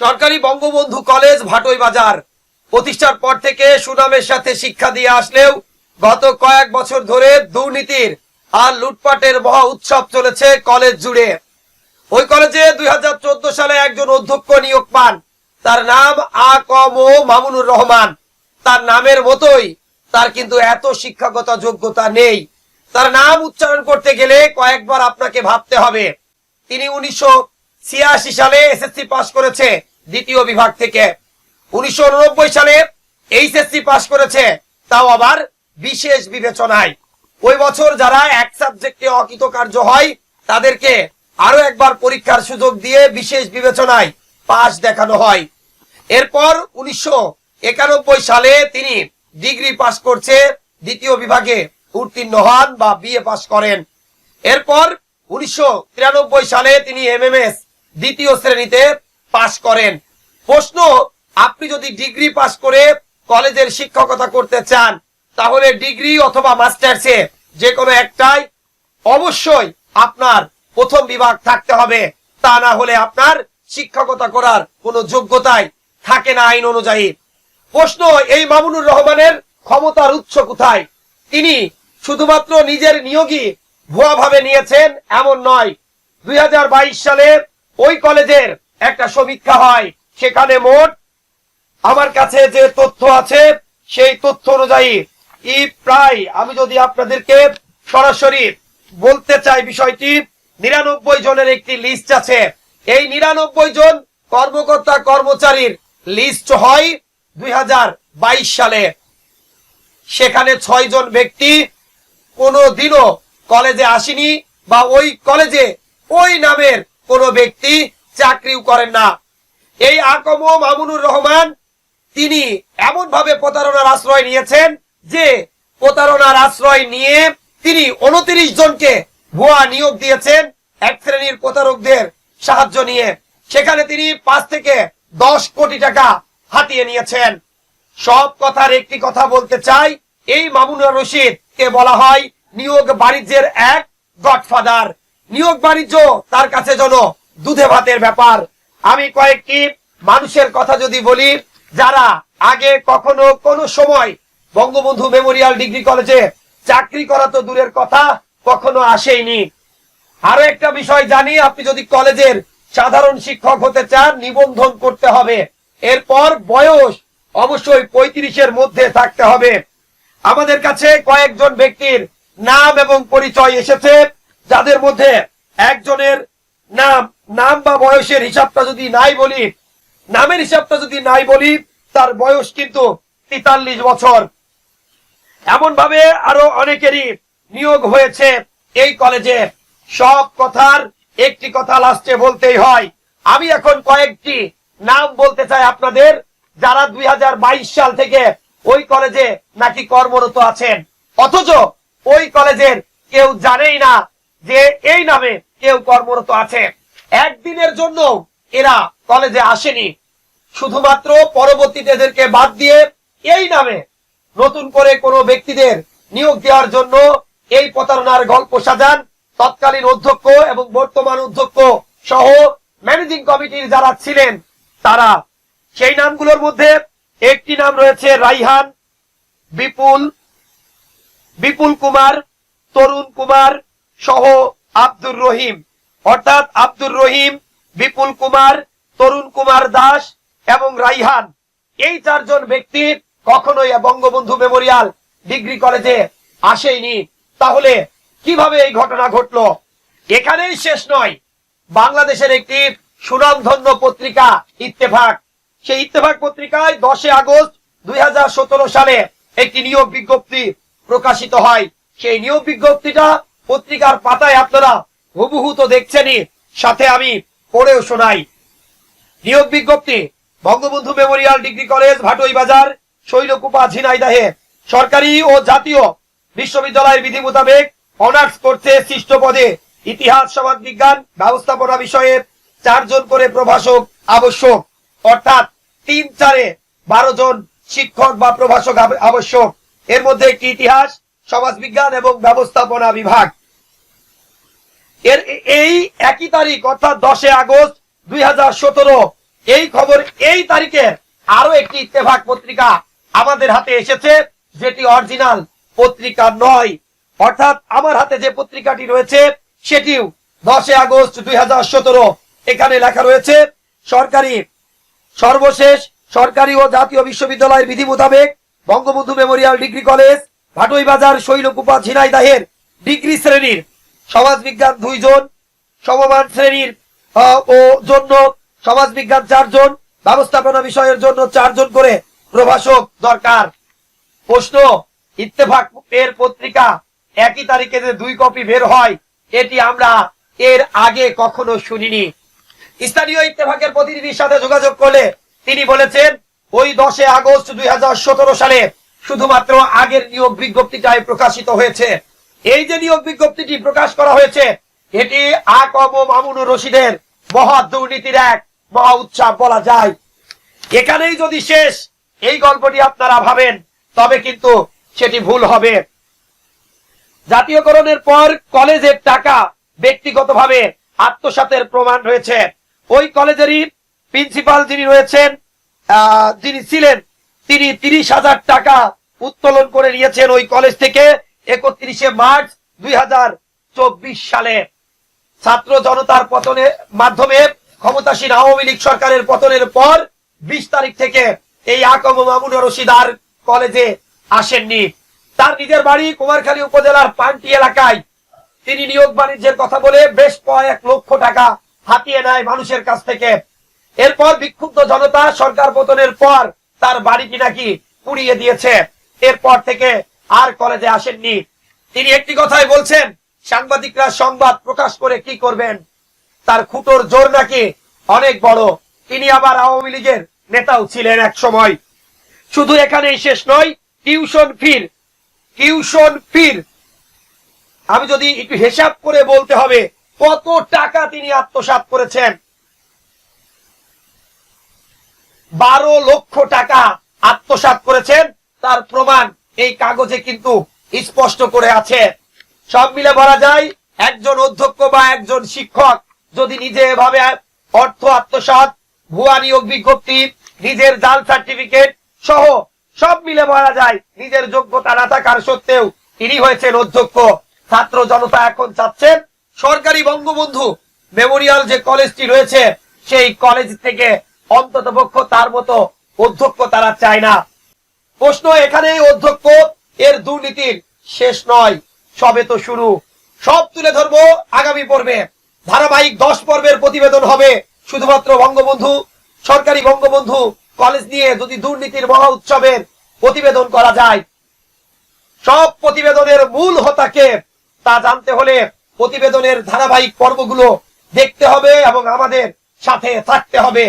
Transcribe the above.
সরকারি বঙ্গবন্ধু কলেজ ভাটই বাজার। প্রতিষ্ঠার পর থেকে সুনামের সাথে শিক্ষা দিয়ে আসলেও গত কয়েক বছর ধরে দুর্নীতির আর লুটপাটের মহা উৎসব চলেছে কলেজ জুড়ে। ওই কলেজে দুই হাজার চোদ্দ সালে একজন অধ্যক্ষ নিয়োগ পান। তার নাম আ ক ম মামুনুর রহমান। তার নামের মতোই তার কিন্তু এত শিক্ষাগত যোগ্যতা নেই। তার নাম উচ্চারণ করতে গেলে কয়েকবার আপনাকে ভাবতে হবে। তিনি উনিশশো ছিয়াশি সালে এসএসসি পাশ করেছে দ্বিতীয় বিভাগ থেকে। উনিশশো সালে এইচএসসি পাশ করেছে, তাও আবার বিশেষ বিবেচনায়। ওই বছর যারা এক সাবজেক্টে অকৃতকার্য হয়, তাদেরকে আরও একবার পরীক্ষার সুযোগ দিয়ে বিশেষ বিবেচনায় পাশ দেখানো হয়। এরপর উনিশশো একানব্বই সালে তিনি ডিগ্রি পাশ করছে, দ্বিতীয় বিভাগে উত্তীর্ণ হন বা বিএ পাশ করেন। এরপর উনিশশো তিরানব্বই সালে তিনি এমএমএস দ্বিতীয় শ্রেণীতে পাশ করেন। প্রশ্ন, আপনি যদি ডিগ্রি পাশ করে কলেজের শিক্ষকতা করতে চান, তাহলে ডিগ্রি অথবা মাস্টার্সে যে কোনো একটাই অবশ্যই আপনার প্রথম বিভাগ থাকতে হবে। তা না হলে আপনার শিক্ষকতা করার কোনো যোগ্যতাই থাকে না আইন অনুযায়ী। প্রশ্ন, এই মামুনুর রহমানের ক্ষমতার উৎস কোথায়? তিনি শুধুমাত্র নিজের নিয়োগই ভুয়াভাবে নিয়েছেন, এমন নয়। দুই সালে ওই কলেজের একটা সমীক্ষা হয়। সেখানে মোট আমার কাছে যে তথ্য আছে, সেই তথ্য অনুযায়ী ই প্রায়, আমি যদি আপনাদেরকে সরাসরি বলতে চাই বিষয়টি, নিরানব্বই জনের একটি লিস্ট আছে। এই নিরানব্বই জন কর্মকর্তা কর্মচারীর লিস্ট হয় দুই হাজার বাইশ সালে। সেখানে ছয় জন ব্যক্তি কোনো দিনও কলেজে আসেনি বা ওই কলেজে ওই নামের কোনো ব্যক্তি চাকরিও করেন না। এই আকম মামুনুর রহমান, তিনি এমন ভাবে প্রতারণার আশ্রয় নিয়েছেন যে প্রতারণার আশ্রয় নিয়ে তিনি উনত্রিশ জনকে ভুয়া নিয়োগ দিয়েছেন এক শ্রেণির প্রতারকদের সাহায্য নিয়ে। সেখানে তিনি পাঁচ থেকে দশ কোটি টাকা হাতিয়ে নিয়েছেন। সব কথার একটি কথা বলতে চাই, এই মামুনুর রশিদ কে বলা হয় নিয়োগ বাণিজ্যের এক গডফাদার। নিয়োগ বাণিজ্য তার কাছে যেন দুধে ভাতের ব্যাপার। আমি কয়েকটি মানুষের কথা যদি বলি, যারা আগে কখনো কোনো সময় বঙ্গবন্ধু মেমোরিয়াল ডিগ্রি কলেজে চাকরি করা তো দূরের কথা, কখনো আসেইনি। আরও একটা বিষয় জানি, আপনি যদি কলেজের সাধারণ শিক্ষক হতে চান, নিবন্ধন করতে হবে। এরপর বয়স অবশ্যই পঁয়ত্রিশের মধ্যে থাকতে হবে। আমাদের কাছে কয়েকজন ব্যক্তির নাম এবং পরিচয় এসেছে। যাদের মধ্যে একজনের নাম নাম বা বয়সের হিসাবটা যদি নাই বলি, নামের হিসাবটা যদি নাই বলি, তার বয়স কিন্তু তেতাল্লিশ বছর। এমন ভাবে আরও অনেকেরই নিয়োগ হয়েছে এই কলেজে। সব কথার একটি কথা লাস্টে বলতেই হয়। আমি এখন কয়েকটি নাম বলতে চাই আপনাদের, যারা দুই হাজার বাইশ সাল থেকে ওই কলেজে নাকি কর্মরত আছেন। অথচ ওই কলেজের কেউ জানেই না যে এই নামে কেউ কর্মরত আছে। একদিনের জন্য এরা কলেজে আসেনি। শুধুমাত্র পরবর্তীতে এদেরকে বাদ দিয়ে এই নামে নতুন করে কোনো ব্যক্তিদের নিয়োগ দেওয়ার জন্য এই প্রতারণার গল্প সাজান। তৎকালীন অধ্যক্ষ এবং বর্তমান অধ্যক্ষ সহ ম্যানেজিং কমিটির যারা ছিলেন, তারা সেই নামগুলোর মধ্যে একটি নাম রয়েছে রাইহান, বিপুল বিপুল কুমার, তরুণ কুমার সহ আব্দুর রহিম। অর্থাৎ আব্দুর রহিম, বিপুল কুমার, তরুণ কুমার দাস এবং রাইহান। এই চারজন ব্যক্তি কখনোই বঙ্গবন্ধু মেমোরিয়াল ডিগ্রি কলেজে আসেনি তাহলে কীভাবে এই ঘটনা ঘটলো? এখানেই শেষ নয়। বাংলাদেশের একটি সুনামধন্য পত্রিকা, ইত্তেফাক। সেই ইত্তেফাক পত্রিকায় দশে আগস্ট দুই হাজার সতেরো সালে একটি নিয়োগ বিজ্ঞপ্তি প্রকাশিত হয়। সেই নিয়োগ বিজ্ঞপ্তিটা পত্রিকার পাতায় আপনারা হুবহু তো দেখছেনই। সাথে আমি পড়েও শোনাই। নিয়োগ বিজ্ঞপ্তি, Bangabandhu memorial degree college, Bhatoi Bazar, Shailkupa, ঝিনাইদাহে। সরকারি ও জাতীয় বিশ্ববিদ্যালয়ের বিধি মোতাবেক অনার্স করছে সৃষ্ট পদে ইতিহাস, সমাজ বিজ্ঞান, ব্যবস্থাপনা বিষয়ে চারজন করে প্রভাষক আবশ্যক। অর্থাৎ তিন চারে বারো জন শিক্ষক বা প্রভাষক আবশ্যক। এর মধ্যে একটি ইতিহাস সমাজ বিজ্ঞান এবং ব্যবস্থাপনা বিভাগ। এর এই একই তারিখ, অর্থাৎ দশে আগস্ট দুই হাজার সতেরো, এই খবর এই তারিখের আরও একটি ইত্তেফাক পত্রিকা আমাদের হাতে এসেছে, যেটি অরিজিনাল পত্রিকা নয়। অর্থাৎ আমার হাতে যে পত্রিকাটি রয়েছে, সেটিও দশে আগস্ট দুই হাজার সতেরো, এখানে লেখা রয়েছে, সরকারি, সর্বশেষ সরকারি ও জাতীয় বিশ্ববিদ্যালয়ের বিধি মোতাবেক Bangabandhu memorial degree college Bhatoi Bazar Shailkupa ঝিনাইদাহের degree শ্রেণির সমাজবিজ্ঞান দুইজন, সমমান শ্রেণির ও জন্য সমাজবিজ্ঞান চারজন, ব্যবস্থাপনা বিষয়ের জন্য চারজন করে প্রভাষক দরকার। প্রশ্ন, ইত্তেফাক এর পত্রিকা একই তারিখে যে দুই কপি বের হয়, এটি আমরা এর আগে কখনো শুনিনি। স্থানীয় ইত্তেফাকের প্রতিনিধির সাথে যোগাযোগ করলে তিনি বলেছেন, ওই দশে আগস্ট দুই হাজার সতেরো সালে শুধুমাত্র আগের নিয়োগ বিজ্ঞপ্তিটাই প্রকাশিত হয়েছে। এই যে নিয়োগ বিজ্ঞপ্তিটি প্রকাশ করা হয়েছে, এটি আকম মামুনুর রশিদের মহা দুর্নীতির এক মহা উৎসাহ বলা যায়। এখানেই যদি শেষ, এই গল্পটি আপনারা ভাবেন, তবে কিন্তু সেটি ভুল হবে। জাতীয়করণের পর কলেজের টাকা ব্যক্তিগতভাবে আত্মসাতের প্রমাণ রয়েছে। ওই কলেজেরই প্রিন্সিপাল যিনি রয়েছেন যিনি ছিলেন তিনি তিরিশ হাজার টাকা উত্তোলন করে নিয়েছেন ওই কলেজ থেকে একত্রিশে মার্চ দুই হাজার চব্বিশ সালে। ছাত্র জনতার পতনের মাধ্যমে ক্ষমতাসীন আওয়ামী লীগ সরকারের পতনের পর বিশ তারিখ থেকে এই আকম মামুন রশিদ আর কলেজে আসেননি। তার নিজের বাড়ি কুমারখালী উপজেলার পান্টি এলাকায়। তিনি নিয়োগ বাণিজ্যের কথা বলে বেশ কয়েক লক্ষ টাকা হাতিয়ে নেয় মানুষের কাছ থেকে। এরপর বিক্ষুব্ধ জনতা সরকার পতনের পর তার বাড়িটি নাকি পুড়িয়ে দিয়েছে? এরপর থেকে আর কলেজে আসেননি। তিনি একটি কথাই বলছেন, সাংবাদিকরা সংবাদ প্রকাশ করে কি করবেন? তার খুঁটোর জোর নাকি অনেক বড়। তিনি আবার আওয়ামী লীগের নেতাও ছিলেন এক সময়। শুধু এখানেই শেষ নয়, টিউশন ফির টিউশন ফির। আমি যদি একটু হিসাব করে বলতে হবে, কত টাকা তিনি আত্মসাৎ করেছেন? বারো লক্ষ টাকা আত্মসাৎ করেছেন। তার প্রমাণ এই কাগজে কিন্তু স্পষ্ট করে আছে। সব মিলে বলা যায়, একজন অধ্যক্ষ বা একজন শিক্ষক যদি নিজে এভাবে অর্থ আত্মসাৎ, ভুয়া নিয়োগ বিজ্ঞপ্তি, নিজের জাল সার্টিফিকেট সহ সব মিলে বলা যায়, নিজের যোগ্যতা না থাকার সত্ত্বেও তিনি হয়েছেন অধ্যক্ষ। ছাত্র জনতা এখন চাচ্ছেন সরকারি বঙ্গবন্ধু মেমোরিয়াল যে কলেজটি রয়েছে, সেই কলেজ থেকে অন্তত পক্ষ তার মতো অধ্যক্ষ তারা চায় না। প্রশ্ন এখানে অধ্যক্ষ, এর দুর্নীতির শেষ নয়। সবে তো শুরু। সব তুলে ধরবো আগামী পর্বে। ধারাবাহিক দশ পর্বের প্রতিবেদন হবে শুধুমাত্র বঙ্গবন্ধু, সরকারি বঙ্গবন্ধু কলেজ নিয়ে যদি দুর্নীতির মহা উৎসবের প্রতিবেদন করা যায়। সব প্রতিবেদনের মূল হতাকে তা জানতে হলে প্রতিবেদনের ধারাবাহিক পর্বগুলো দেখতে হবে এবং আমাদের সাথে থাকতে হবে।